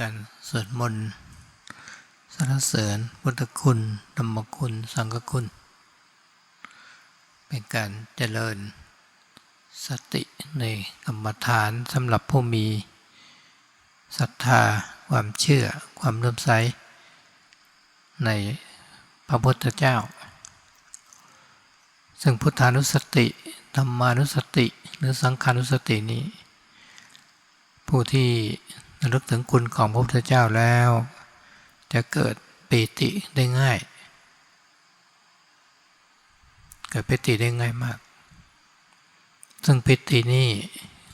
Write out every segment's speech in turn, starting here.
การสวดมนต์สรรเสริญพุทธคุณธรรมคุณ สังฆคุณ เป็นการเจริญสติในกรรมฐานสำหรับผู้มีศรัทธาความเชื่อความเลื่มใสในพระพุทธเจ้า ซึ่งพุทธานุสติธรรมานุสติ หรือสังขานุสตินี้ ผู้ที่ระลึกถึงคุณของพระพุทธเจ้าแล้ว จะเกิดปีติได้ง่าย เกิดปีติได้ง่ายมาก ซึ่งปีตินี้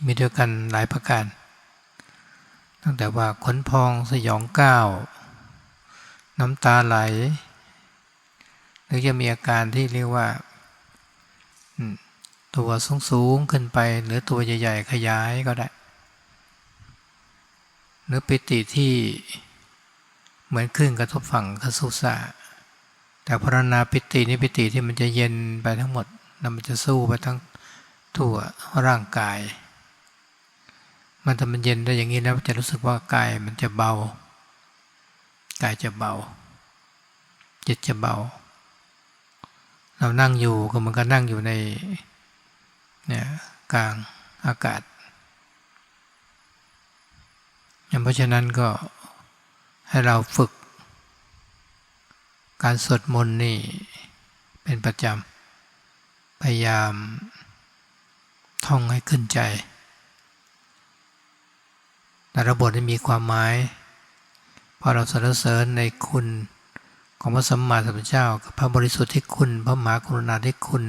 มีด้วยกันหลายประการ ตั้งแต่ว่าขนพองสยองก้าว น้ำตาไหล หรือจะมีอาการที่เรียกว่า ตัวสูงๆขึ้นไป หรือตัวใหญ่ ๆ ขยายก็ได้ หรือปิติที่เหมือนคลื่นกระทบฝั่งกระสุสาแต่พรณนาปิตินี่ปิติที่มันจะเย็นไปทั้งหมดแล้วมันจะสู้ไปทั้งทั่วร่างกาย มันถ้ามันเย็นได้อย่างนี้แล้วจะรู้สึกว่ากายมันจะเบากายจะเบาจิตจะเบา เรานั่งอยู่ก็มันก็นั่งอยู่ในเนี่ยกลางอากาศเพราะฉะนั้นก็ให้เราฝึก การสวดมนต์นี่เป็นประจำ พยายามท่องให้ขึ้นใจ แต่ระบบที่มีความหมาย พอเราสรรเสริญในคุณ ของพระสัมมาสัมพุทธเจ้ากับพระบริสุทธิ์ที่คุณ พระมหากรุณาที่คุณ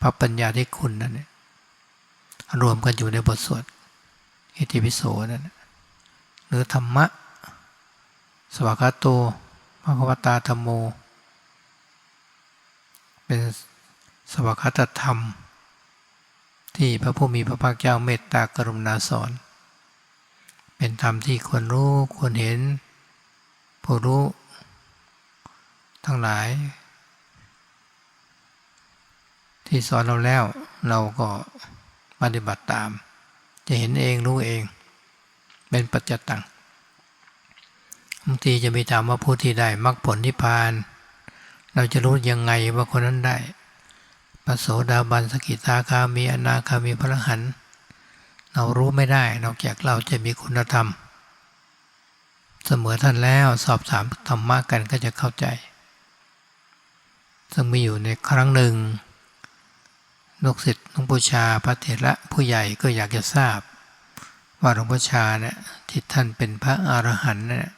พระปัญญาที่คุณนั่นเองรวมกันอยู่ในบทสวดอิติปิโสนั่นหรือธรรมะ สวากาโตภควตาธรรมโม เป็นสวากาตธรรม ที่พระผู้มีพระภาคเจ้าเมตตากรุณาสอน เป็นธรรมที่ควรรู้ควรเห็นผู้รู้ ทั้งหลาย ที่สอนเราแล้วเราก็ปฏิบัติตาม จะเห็นเองรู้เอง เป็นปัจจตังบางทีจะมีถามว่าผู้ที่ได้มรรคผลนิพพาน เราจะรู้ยังไงว่าคนนั้นได้ปโสดาบันสกิทาคามีอนาคามีพระหันเรารู้ไม่ได้นอกจากเราจะมีคุณธรรม เสมอท่านแล้วสอบถามธรรมะกันก็จะเข้าใจ ซึ่งมีอยู่ในครั้งหนึ่งลูกศิษย์หลวงปู่ชาพระเถระผู้ใหญ่ก็อยากจะทราบ ว่าหลวงพ่ชาเนี่ยที่ท่านเป็นพระอรหันต์เนี่ย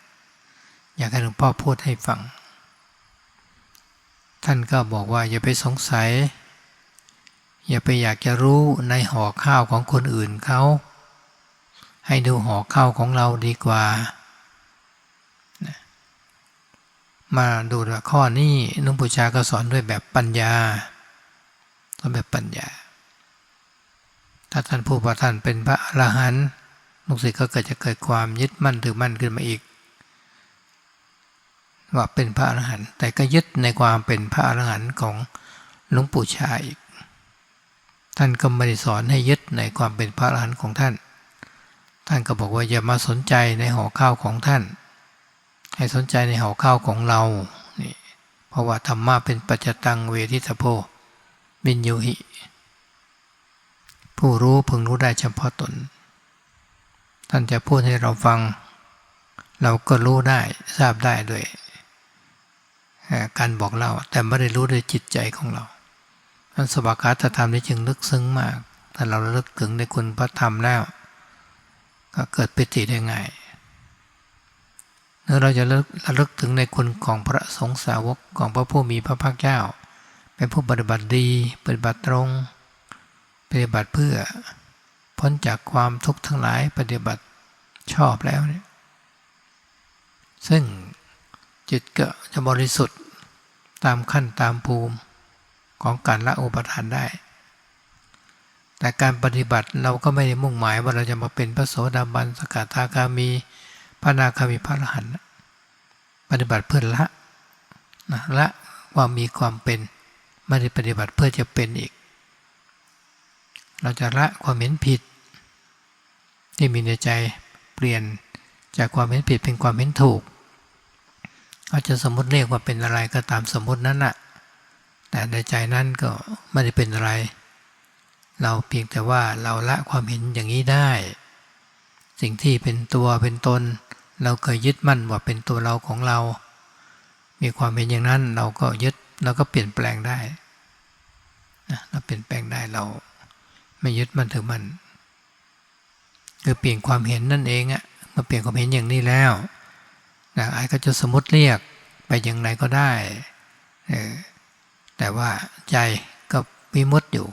อยากให้หลวงพ่อพูดให้ฟัง ท่านก็บอกว่าอย่าไปสงสัย อย่าไปอยากจะรู้ในห่อข้าวของคนอื่นเขา ให้ดูห่อข้าวของเราดีกว่า มาดูข้อนี้นุ่งปูชาก็สอนด้วยแบบปัญญาสอนแบบปัญญา ถ้าท่านพูดว่าท่านเป็นพระอรหันต์ลูกศิษย์ก็เกิดจะเกิดความยึดมั่นถือมั่นขึ้นมาอีก ว่าเป็นพระอรหันต์แต่ก็ยึดในความเป็นพระอรหันต์ของหลวงปู่ชาอีก ท่านก็ไม่ได้สอนให้ยึดในความเป็นพระอรหันต์ของท่าน ท่านก็บอกว่าอย่ามาสนใจในห่อข้าวของท่าน ให้สนใจในห่อข้าวของเรานี่เพราะว่าธรรมะเป็นปัจจตังเวทิตโพบินยูหิ ผู้รู้พึงรู้ได้เฉพาะตน ท่านจะพูดให้เราฟัง เราก็รู้ได้ทราบได้ด้วยการบอกเล่าแต่ไม่ได้รู้ด้วยจิตใจของเราท่านสวากาตธรรมนี้จึงลึกซึ้งมาก ถ้าเราลึกถึงในคุณพระธรรมแล้ว ก็เกิดปิติได้ง่าย เราจะระลึกถึงในคุณของพระสงฆ์สาวกของพระผู้มีพระภาคเจ้า เป็นผู้ปฏิบัติดีปฏิบัติตรง ปฏิบัติเพื่อ พ้นจากความทุกข์ทั้งหลายปฏิบัติชอบแล้วเนี่ยซึ่งจิตก็จะบริสุทธิ์ตามขั้นตามภูมิของการละอุปทานได้ แต่การปฏิบัติเราก็ไม่ได้มุ่งหมายว่าเราจะมาเป็นพระโสดาบันสกทาคามี พระนาคามีพระอรหันต์ปฏิบัติเพื่อละนะละความมีความเป็นไม่ได้ปฏิบัติเพื่อจะเป็นอีก เราจะละความเห็นผิด ที่มีในใจเปลี่ยนจากความเห็นผิดเป็นความเห็นถูกเขาจะสมมติเรียกว่าเป็นอะไรก็ตามสมมตินั้นน่ะ แต่ในใจนั้นก็ไม่ได้เป็นอะไร เราเพียงแต่ว่าเราละความเห็นอย่างนี้ได้ สิ่งที่เป็นตัวเป็นตน เราเคยยึดมั่นว่าเป็นตัวเราของเรา มีความเห็นอย่างนั้นเราก็ยึดเราก็เปลี่ยนแปลงได้นะเราเปลี่ยนแปลงได้เราไม่ยึดมั่นถือมันคือเปลี่ยนความเห็นนั่นเองอะมื่อเปลี่ยนความเห็นอย่างนี้แล้วนะไอ้ก็จะสมมติเรียกไปอย่างไรก็ได้แต่ว่าใจก็วิมุตอยู่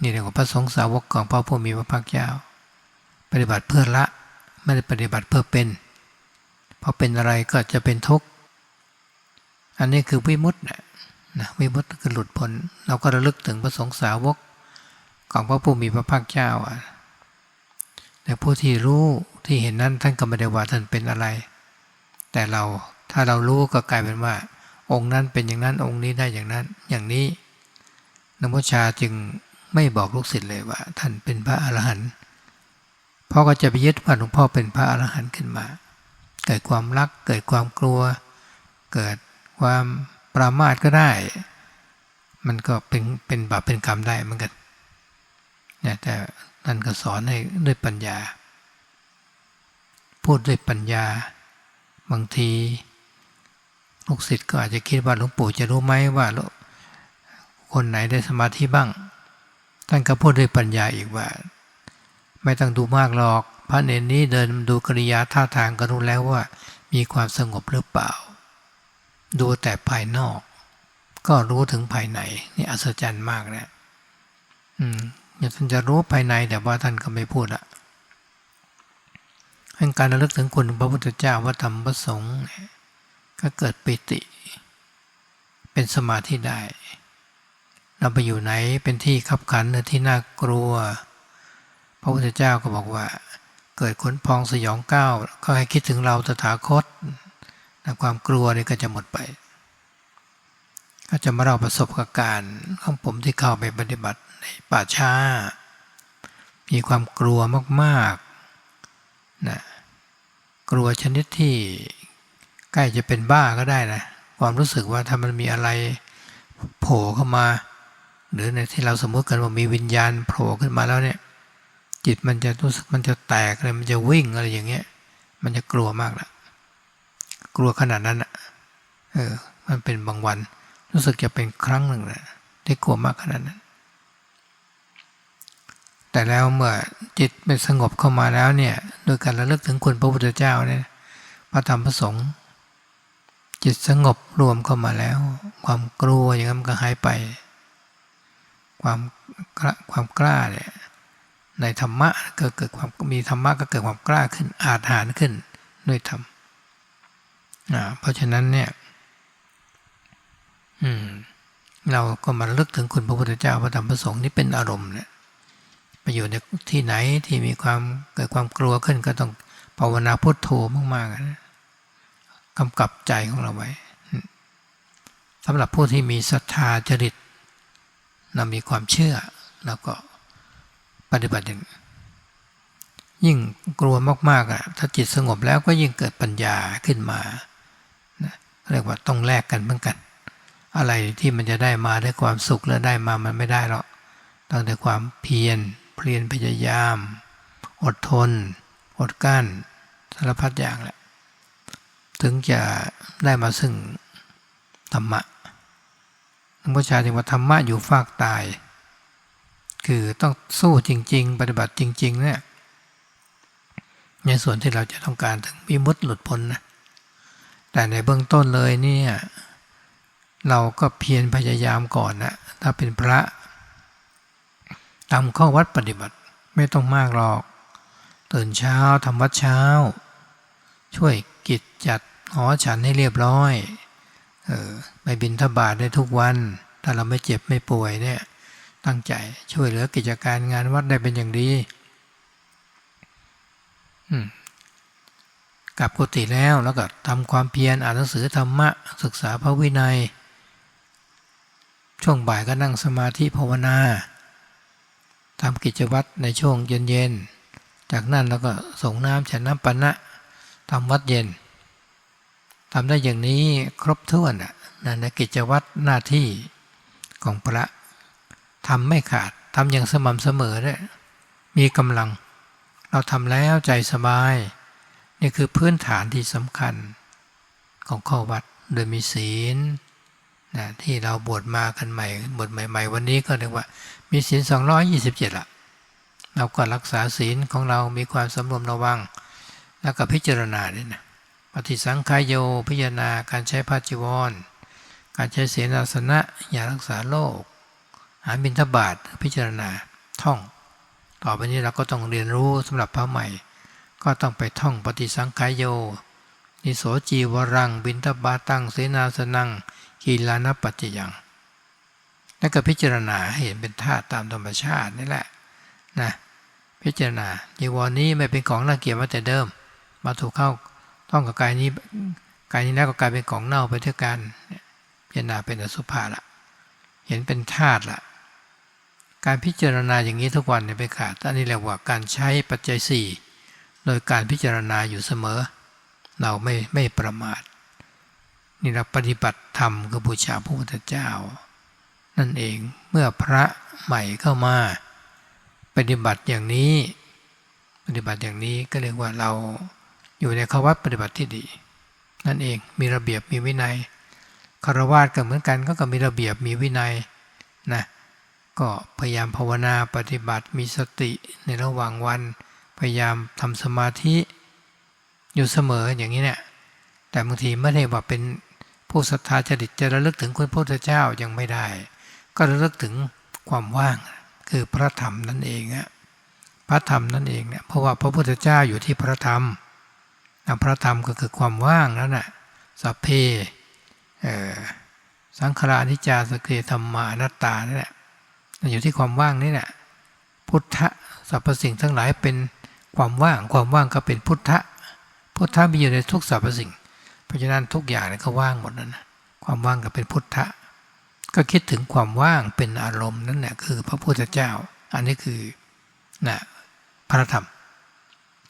นี่เรียกว่าพระสงฆ์สาวกของพระผู้มีพระภาคเจ้า ปฏิบัติเพื่อละ ไม่ได้ปฏิบัติเพื่อเป็นพอเป็นอะไรก็จะเป็นทุกข์ อันนี้คือวิมุตต์นะนะวิมุตต์คือหลุดพ้นเราก็ระลึกถึงพระสงฆ์สาวกของพระผู้มีพระภาคเจ้าอะแต่ผู้ที่รู้ที่เห็นนั้นท่านก็ไม่ได้ว่าท่านเป็นอะไร แต่เราถ้าเรารู้ก็กลายเป็นว่า องค์นั้นเป็นอย่างนั้นองค์นี้ได้อย่างนั้นอย่างนี้นโมชาจึงไม่บอกลูกศิษย์เลยว่า ท่านเป็นพระอรหันต์ พ่อก็จะไปยึดว่าหลวงพ่อเป็นพระอรหันต์ขึ้นมา เกิดความรัก เกิดความกลัว เกิดความปรามาสก็ได้ มันก็เป็นเป็นบาปเป็นกรรมได้เหมือนกันเนี่ยแต่ท่านก็สอนให้ด้วยปัญญา พูดด้วยปัญญา บางทีลูกศิษย์ก็อาจจะคิดว่าหลวงปู่จะรู้ไหมว่าคนไหนได้สมาธิบ้าง ท่านก็พูดด้วยปัญญาอีกว่า ไม่ต้องดูมากหรอก พระเนรนี้เดินดูกริยาท่าทางก็รู้แล้วว่า มีความสงบหรือเปล่า ดูแต่ภายนอก ก็รู้ถึงภายในนี่อัศจรรย์มากนะอืมท่านจะรู้ภายในแต่ว่าท่านก็ไม่พูดอะการระลึกถึงคุณพระพุทธเจ้าว่าธรรมประสงค์ก็เกิดปิติ เป็นสมาธิได้ เราไปอยู่ไหนเป็นที่ขับขันหรือที่น่ากลัว พระพุทธเจ้าก็บอกว่า เกิดขนพองสยองก้าวก็ให้คิดถึงเราตถาคตความกลัวนี่ก็จะหมดไป ก็จะมาเราประสบกับการของผมที่เข้าไปปฏิบัติในป่าช้า มีความกลัวมากๆนะกลัวชนิดที่ใกล้จะเป็นบ้าก็ได้นะความรู้สึกว่าถ้ามันมีอะไรโผล่เข้ามา หรือในที่เราสมมติกันว่ามีวิญญาณโผล่ขึ้นมาแล้วเนี่ย จิตมันจะรู้สึกมันจะแตกเลยมันจะวิ่งอะไรอย่างเงี้ย มันจะกลัวมากละกลัวขนาดนั้นอะเออ มันเป็นบางวัน รู้สึกจะเป็นครั้งหนึ่งนะที่กลัวมากขนาดนั้น แต่แล้วเมื่อจิตเป็นสงบเข้ามาแล้วเนี่ย โดยการระลึกถึงคุณพระพุทธเจ้าเนี่ยพระธรรมพระสงฆ์จิตสงบรวมเข้ามาแล้ว ความกลัวอย่างนั้นก็หายไป ความความกล้าเนี่ย ในธรรมะก็เกิดความมีธรรมะก็เกิดความกล้าขึ้นอาถรรขึ้นด้วยธรรมเพราะฉะนั้นเนี่ยเราก็มาลึกถึงคุณพระพุทธเจ้าพระธรรมพระสงฆ์นี่เป็นอารมณ์เนี่ยไปอยู่ในที่ไหนที่มีความเกิดความกลัวขึ้นก็ต้องภาวนาพุทโธมากๆนะกำกับใจของเราไว้สำหรับผู้ที่มีศรัทธาจริตเรามีความเชื่อแล้วก็ ปฏิบัติยิ่งกลัวมากๆอะถ้าจิตสงบแล้วก็ยิ่งเกิดปัญญาขึ้นมาเรียกว่าต้องแลกกันเหมือนกัน อะไรที่มันจะได้มาได้ความสุขแล้วได้มามันไม่ได้หรอกต้องแต่ความเพียรเพียรพยายาม อดทน อดกั้นสารพัดอย่างแหละ ถึงจะได้มาซึ่งธรรมะหลวงพ่อชาจึงว่าธรรมะอยู่ฟากตาย คือต้องสู้จริง ๆ ปฏิบัติจริง ๆ เนี่ยในส่วนที่เราจะต้องการถึงมีมุดหลุดพ้นนะแต่ในเบื้องต้นเลยเนี่ยเราก็เพียรพยายามก่อนนะถ้าเป็นพระตามข้อวัดปฏิบัติไม่ต้องมากหรอก ตื่นเช้าทำวัดเช้า ช่วยกิจจัดหอฉันให้เรียบร้อยออไปบินทบาทได้ทุกวัน ถ้าเราไม่เจ็บไม่ป่วยเนี่ย ตั้งใจช่วยเหลือกิจการงานวัดได้เป็นอย่างดีกลับกุฏิแล้วแล้วก็ทำความเพียรอ่านหนังสือธรรมะ ศึกษาพระวินัย ช่วงบ่ายก็นั่งสมาธิภาวนาทำกิจวัตรในช่วงเย็นๆ จากนั้นเราก็ส่งน้ำฉันน้ำปนะทำวัดเย็นทำได้อย่างนี้ครบถ้วนอะนั่นในกิจวัตรหน้าที่ของพระ ทำไม่ขาดทำอย่างสม่ำเสมอด้วยมีกำลัง เราทำแล้วใจสบาย นี่คือพื้นฐานที่สำคัญ ของข้อวัดโดยมีศีลนะที่เราบวชมากันใหม่บวชใหม่ ๆ วันนี้ก็เรียกว่า มีศีล227ละเราก็รักษาศีลของเรามีความสำรวมระวัง แล้วก็พิจารณาด้วยนะปฏิสังขายโยพิจารณาการใช้ผ้าจีวร การใช้เสนาสนะ อย่ารักษาโรค หาบิณฑบาตพิจารณาท่อง ต่อไปนี้เราก็ต้องเรียนรู้สำหรับพระใหม่ ก็ต้องไปท่องปฏิสังขายโย นิโสจีวรัง บิณฑบาตังเสนาสนังกีลานปัจจยังแล้วก็พิจารณาให้เห็นเป็นธาตุตามธรรมชาตินี่แหละนะพิจารณาจีวรนี้ไม่เป็นของน่าเกลียดมาแต่เดิม มาถูกเข้าต้องกับกายนี้กายนี้แล้วก็กลายเป็นของเน่าไปด้วยกันพิจารณาเป็นอสุภะละเห็นเป็นธาตุละ การพิจารณาอย่างนี้ทุกวันเนี่ยไปขาดอันนี้เรียกว่าการใช้ปัจจัยสี่โดยการพิจารณาอยู่เสมอ เราไม่ไม่ประมาทนี่เราปฏิบัติธรรมคือบูชาพระพุทธเจ้า นั่นเองเมื่อพระใหม่เข้ามา ปฏิบัติอย่างนี้ ปฏิบัติอย่างนี้ก็เรียกว่าเราอยู่ในขวัตปฏิบัติที่ดี นั่นเองมีระเบียบมีวินัยคารวะก็เหมือนกันก็ก็มีระเบียบมีวินัยนะ ก็พยายามภาวนาปฏิบัติมีสติในระหว่างวัน พยายามทำสมาธิอยู่เสมออย่างนี้เนี่ยแต่บางทีไม่ได้ว่าเป็นผู้ศรัทธาจริตจะระลึกถึงคุณพระพุทธเจ้ายังไม่ได้ ก็ระลึกถึงความว่าง คือพระธรรมนั่นเองอะพระธรรมนั่นเองเนี่ยเพราะว่าพระพุทธเจ้าอยู่ที่พระธรรมพระธรรมก็คือความว่างนั่นแหะสัพเพสังขารนิจจาสเกธรรมานัตตานี่แหละ อยู่ที่ความว่างนี่แหละพุทธะสรรพสิ่งทั้งหลายเป็นความว่าง ความว่างก็เป็นพุทธะ พุทธะมีอยู่ในทุกสรรพสิ่ง เพราะฉะนั้นทุกอย่างเนี่ยก็ว่างหมดนั่นนะความว่างก็เป็นพุทธะ ก็คิดถึงความว่างเป็นอารมณ์นั่นแหละคือพระพุทธเจ้า อันนี้คือนะพระธรรม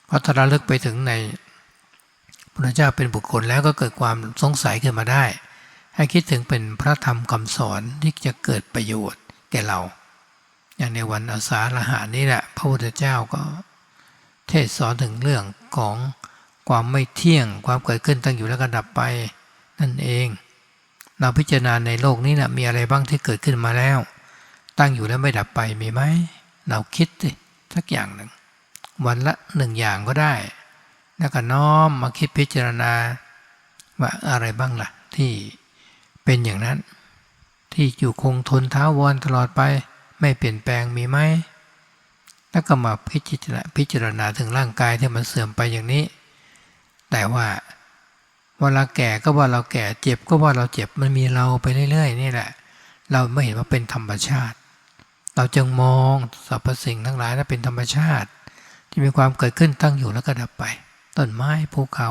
พอถ้าเราเลิกไปถึงในพระเจ้าเป็นบุคคลแล้วก็เกิดความสงสัยขึ้นมาได้ ให้คิดถึงเป็นพระธรรมคำสอนที่จะเกิดประโยชน์แก่เรา อย่างในวันอาสาฬหานี้แหละพระพุทธเจ้าก็ เทศสอนถึงเรื่องของความไม่เที่ยงความเกิดขึ้นตั้งอยู่แล้วก็ดับไปนั่นเอง เราพิจารณาในโลกนี้นะมีอะไรบ้างที่เกิดขึ้นมาแล้ว ตั้งอยู่แล้วไม่ดับไปมีไหมเราคิดสิสักอย่างหนึ่ง วันละหนึ่งอย่างก็ได้ แล้วก็น้อมมาคิดพิจารณาว่าอะไรบ้างละ่ะ ที่เป็นอย่างนั้น ที่อยู่คงทนท้าวรตลอดไป ไม่เปลี่ยนแปลงมีไหมแล้วก็มาพิจารณาพิจารณาถึงร่างกายที่มันเสื่อมไปอย่างนี้ แต่ว่าเวลาแก่ก็ว่าเราแก่เจ็บก็ว่าเราเจ็บมันมีเราไปเรื่อยๆนี่แหละ เราไม่เห็นว่าเป็นธรรมชาติ เราจึงมองสรรพสิ่งทั้งหลายนั้นเป็นธรรมชาติ ที่มีความเกิดขึ้นตั้งอยู่แล้วก็ดับไปต้นไม้ภูเขา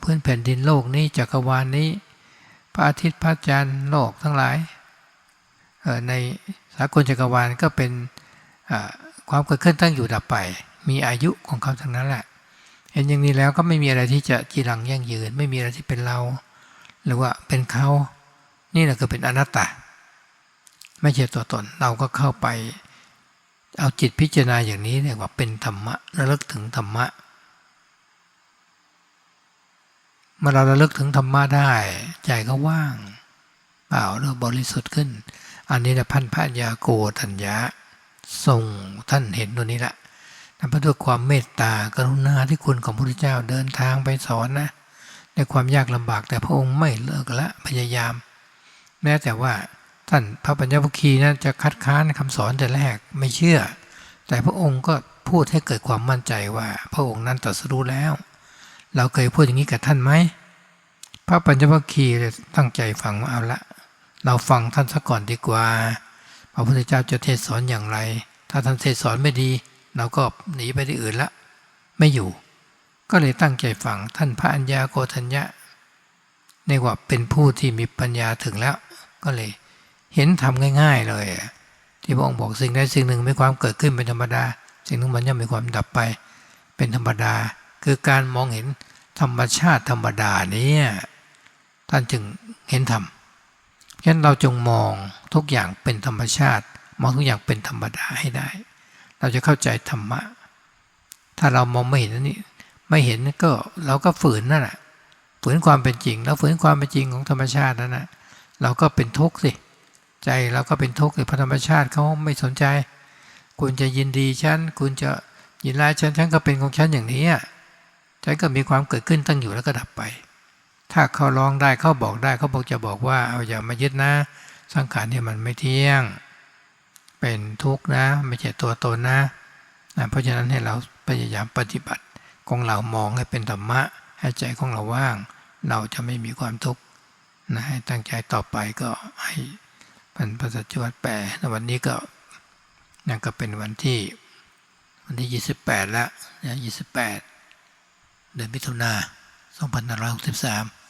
เพื่อนแผ่นดินโลกนี้จักรวาลนนี้ พระอาทิตย์พระจันทร์โลกทั้งหลาย ในสากลจักรวาลก็เป็นความเกิดขึ้นตั้งอยู่ดับไป มีอายุของเขาทั้งนั้นแหละ เห็นอย่างนี้แล้วก็ไม่มีอะไรที่จะจีรังยั่งยืน ไม่มีอะไรที่เป็นเรา หรือว่าเป็นเขานี่แหละคือเป็นอนัตตาไม่ใช่ตัวตนเราก็เข้าไป เอาจิตพิจารณาอย่างนี้เรียกว่าเป็นธรรมะระลึกถึงธรรมะเมื่อเราระลึกถึงธรรมะได้ ใจก็ว่าง เปล่าเรือบริสุทธิ์ขึ้น อันนี้แหละพันพระยาโกธัญญาทรงท่านเห็นตัวนี้แหละเพราะด้วยความเมตตากรุณาที่คุณของพระพุทธเจ้าเดินทางไปสอนนะในความยากลำบากแต่พระองค์ไม่เลิกละพยายาม แม้แต่ว่าท่านพระปัญญวุคีนั้นจะคัดค้านคำสอนแต่แรกไม่เชื่อ แต่พระองค์ก็พูดให้เกิดความมั่นใจว่า พระองค์นั้นตรัสรู้แล้ว เราเคยพูดอย่างนี้กับท่านไหมพระปัญญวัคคีย์ตั้งใจฟังว่าเอาละ เราฟังท่านซะก่อนดีกว่า พระพุทธเจ้าจะเทศสอนอย่างไร ถ้าท่านเทศสอนไม่ดี เราก็หนีไปที่อื่นละ ไม่อยู่ ก็เลยตั้งใจฟังท่านพระัญญาโกธัญญะในว่าเป็นผู้ที่มีปัญญาถึงแล้ว ก็เลยเห็นทำง่าย ๆ เลย ที่พระองค์บอกสิ่งใดสิ่งหนึ่งมีความเกิดขึ้นเป็นธรรมดา สิ่งหนึ่งมันย่อมมีความดับไป เป็นธรรมดา คือการมองเห็นธรรมชาติธรรมดานี้ท่านจึงเห็นธรรม ฉะนั้นเราจงมองทุกอย่างเป็นธรรมชาติ มองทุกอย่างเป็นธรรมดาให้ได้ เราจะเข้าใจธรรมะ ถ้าเรามองไม่เห็นนนี้ไม่เห็นก็เราก็ฝืนนั่นแหละฝืนความเป็นจริง แล้วฝืนความเป็นจริงของธรรมชาตินั่นแหะเราก็เป็นทุกข์สิใจเราก็เป็นทุกข์สิเพราะธรรมชาติเขาไม่สนใจ คุณจะยินดีฉันคุณจะยินร้ายฉันฉันก็เป็นของฉันอย่างนี้ฉันก็มีความเกิดขึ้นตั้งอยู่แล้วก็ดับไป ถ้าเขาลองได้เขาบอกได้เขาบอกจะบอกว่าเอาอย่ามายึดนะ สังขารเนี่ยมันไม่เที่ยง เป็นทุกข์นะ ไม่ใช่ตัวตนนะนะเพราะฉะนั้นให้เราพยายามปฏิบัติของเรามองให้เป็นธรรมะ ให้ใจของเราว่าง เราจะไม่มีความทุกข์นะให้ตั้งใจต่อไปก็ให้พันพระสัจจวัตแปลในวันนี้ก็นั่นก็เป็นวันที่วันที่ 28 แล้วนะ28 เดือนมิถุนา2563